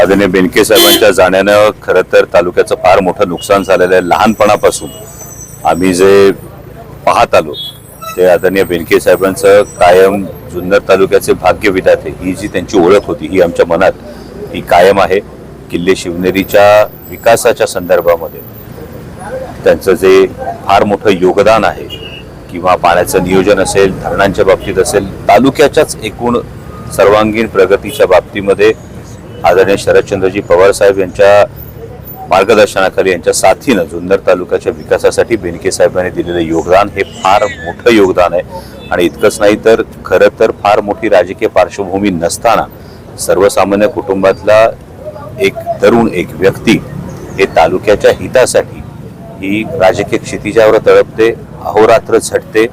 आदरणीय बेनके साहेबांच्या जाण्यानं खरं तर तालुक्याचं फार मोठं नुकसान झालेलं आहे. लहानपणापासून आम्ही जे पाहत आलो ते आदरणीय बेनके साहेबांचं कायम जुन्नर तालुक्याचे भाग्य विधाते ही जी त्यांची ओळख होती ही आमच्या मनात ही कायम आहे. किल्ले शिवनेरीच्या विकासाच्या संदर्भामध्ये त्यांचं जे फार मोठं योगदान आहे किंवा पाण्याचं नियोजन असेल धरणांच्या बाबतीत असेल तालुक्याच्याच एकूण सर्वांगीण प्रगतीच्या बाबतीमध्ये आदरणीय शरदचंद्रजी पवार साहेब यांच्या मार्गदर्शनाखाली यांच्या साथीनं जुन्नर तालुक्याच्या विकासासाठी बेनके साहेबांनी दिलेलं योगदान हे फार मोठं योगदान आहे. आणि इतकंच नाही तर खरं तर फार मोठी राजकीय पार्श्वभूमी नसताना सर्वसामान्य कुटुंबातला एक तरुण एक व्यक्ती हे तालुक्याच्या हितासाठी ही राजकीय क्षितिजावर तळपते अहोरात्र झटते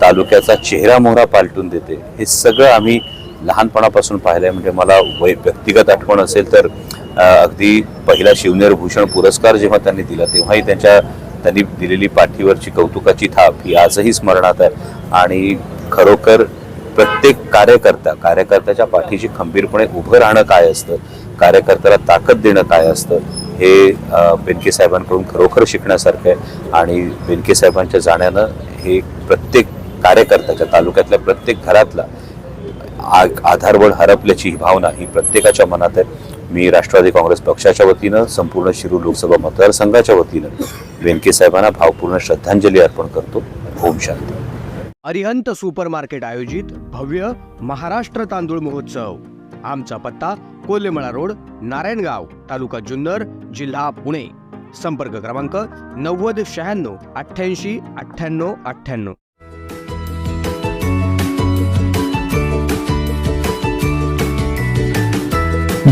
तालुक्याचा चेहरा मोहरा पालटून देते. हे सगळं आम्ही लहानपणापासून पाहिलंय म्हणजे मला वै व्यक्तिगत आठवण असेल तर अगदी पहिला शिवनेर भूषण पुरस्कार जेव्हा त्यांनी दिला तेव्हाही त्यांच्या त्यांनी दिलेली पाठीवरची कौतुकाची थाप ही आजही स्मरणात आहे. आणि खरोखर प्रत्येक कार्यकर्ता कार्यकर्त्याच्या पाठीशी खंबीरपणे उभं राहणं काय असतं कार्यकर्त्याला ताकद देणं काय असतं हे बेनके साहेबांकडून खरोखर शिकण्यासारखं आहे. आणि बेनके साहेबांच्या जाण्यानं हे प्रत्येक कार्यकर्त्याच्या तालुक्यातल्या प्रत्येक घरातला आ- हरपल्याची ही भावना ही प्रत्येकाच्या मनात आहे. मी राष्ट्रवादी काँग्रेस पक्षाच्या वतीनं संपूर्ण शिरूर लोकसभा मतदारसंघाच्या वतीनं बेनके साहेबांना भावपूर्ण श्रद्धांजली अर्पण करतो. ओम शांती. अरिहंत सुपर मार्केट आयोजित भव्य महाराष्ट्र तांदूळ महोत्सव. आमचा पत्ता कोल्हेमळा रोड नारायणगाव तालुका जुन्नर जिल्हा पुणे. संपर्क क्रमांक नव्वद शहाण्णव अठ्ठ्याऐंशी अठ्ठ्याण्णव अठ्ठ्याण्णव.